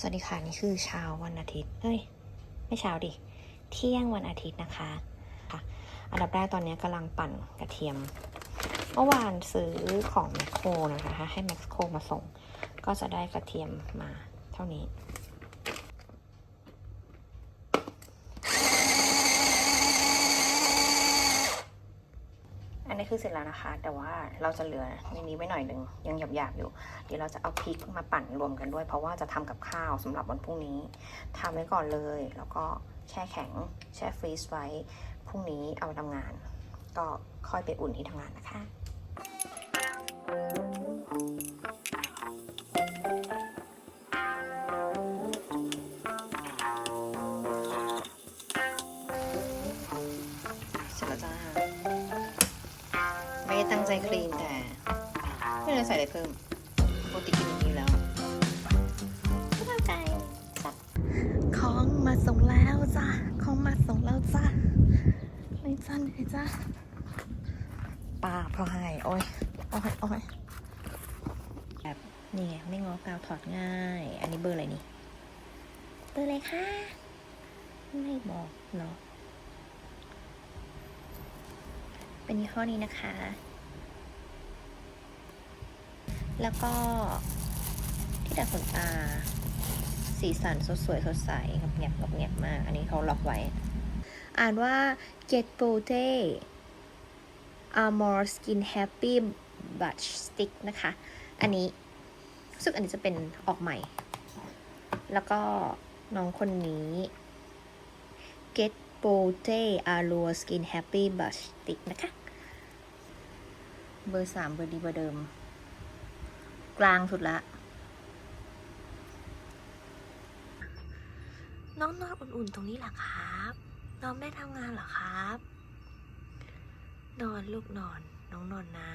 สวัสดีค่ะ นี่คือเช้าวันอาทิตย์เฮ้ย ไม่เช้าดิ เที่ยงวันอาทิตย์นะคะค่ะอันดับแรกตอนนี้กำลังปั่นกระเทียม เมื่อวานซื้อของแมคโครนะคะ ให้แมคโครมาส่ง ก็จะได้กระเทียมมาเท่านี้ อันนี้ คือ เสร็จแล้วนะคะ แต่ว่าเราจะเหลือในนี้ไว้หน่อยหนึ่งยังหยาบๆอยู่ เดี๋ยวเราจะเอาพริกมาปั่นรวมกันด้วย เพราะว่าจะทำกับข้าวสำหรับวันพรุ่งนี้ทำไว้ก่อนเลย แล้วก็แช่แข็ง แช่ฟรีซไว้พรุ่งนี้เอาไปทำงาน ก็ค่อยไปอุ่นที่ทำงานนะคะ ตั้งใจคลีนแต่ไม่ได้ใส่อะไรเพิ่มปกติกินอย่างนี้แล้วไม่ตั้งใจจ้ะของมาส่งแล้วจ้ะของมาส่งแล้วจ้ะไม่จ้าไม่จ้าป้าพลอยโอ้ยโอ้ยโอ้ยแบบนี่ไงไม่งอกาวถอดง่าย อันนี้เบอร์อะไรนี่เบอร์อะไรคะไม่บอกเนาะเป็นยี่ห้อนี้นะคะ แล้วก็ที่ดัดขนตา สีสันสดสวยสดใสกับแงบกับแงบมาก อันนี้เขาล็อกไว้ อ่านว่า Get p o t e Armor Skin Happy Brush Stick นะคะ อันนี้รู้สึกอันนี้จะเป็นออกใหม่ แล้วก็น้องคนนี้ Get p o t e Allure Skin Happy Brush Stick นะคะ เบอร์สามเบอร์ดีเบอร์เดิม กลางสุดละ น้องนอนอุ่นๆตรงนี้หรอครับ น้องได้ทำงานหรอครับ นอนลูกนอน น้องนอนนะ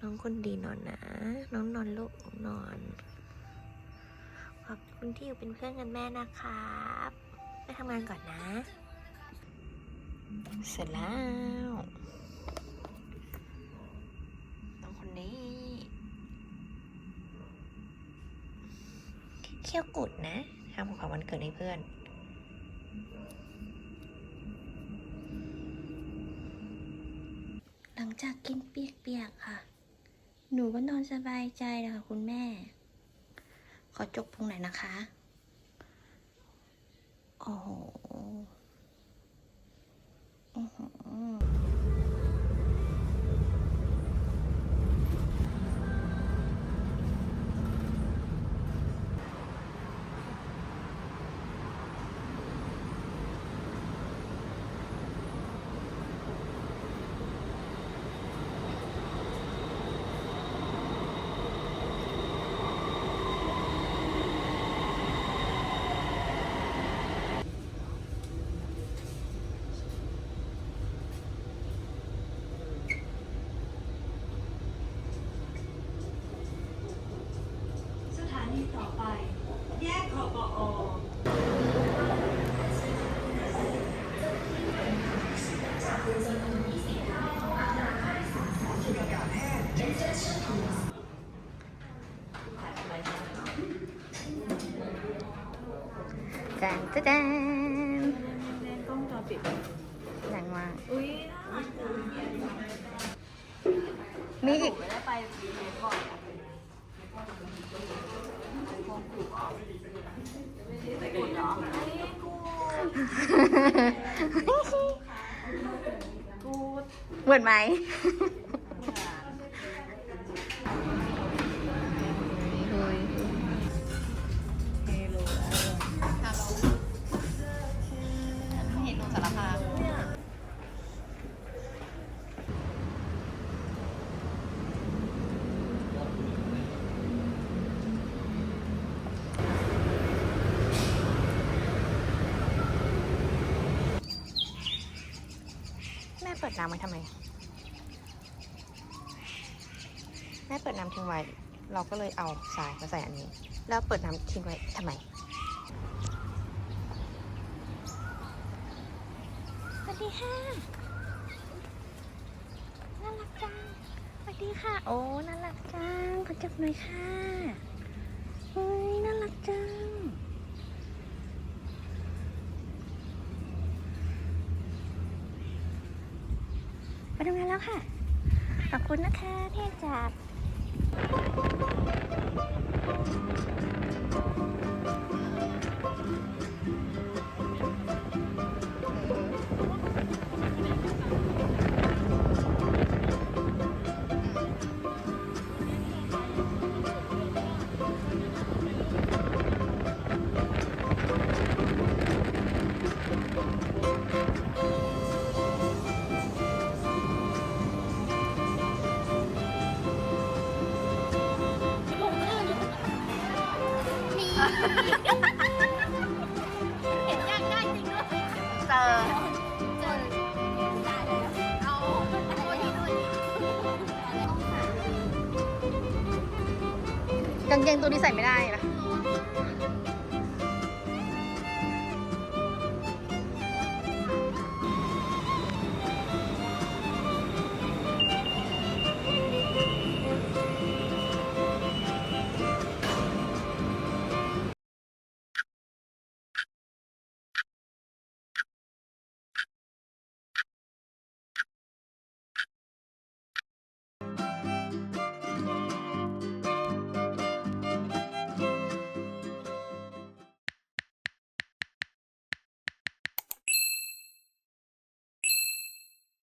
น้องคนดีนอนนะ น้องนอนลูกนอน ขอบคุณที่อยู่เป็นเพื่อนกันแม่นะครับไปทำงานก่อนนะ เสร็จแล้ว น้องคนนี้ เขี้ยวกุดนะทำของขวัญวันเกิดให้เพื่อน หลังจากกินเปียกๆค่ะ หนูก็นอนสบายใจเลยค่ะคุณแม่ ขอจกพุงหน่อยนะคะ โอ้โหอื้อหือ สถานีต่อไป แยกคอปอ แจนแจนกล้องจอปิดแรงมากอุ้ยมีอีกไม่ได้ไปปีนี้ก่อน เหรอกูดเหมือนไหม เปิดน้ำไว้ทำไม แม่เปิดน้ำทิ้งไว้ เราก็เลยเอาทรายมาใส่อันนี้ แล้วเปิดน้ำทิ้งไว้ทำไม สวัสดีค่ะ น่ารักจัง สวัสดีค่ะ โอ้ น่ารักจัง ขอจับหน่อยค่ะเฮ้ย น่ารักจัง แล้วค่ะ ขอบคุณนะคะเที่จับ เห็นยากได้จริงด้วยเจอเจอได้เลยเอาตัวนี้ด้วยกางเกงตัวนี้ใส่ไม่ได้นะโอ้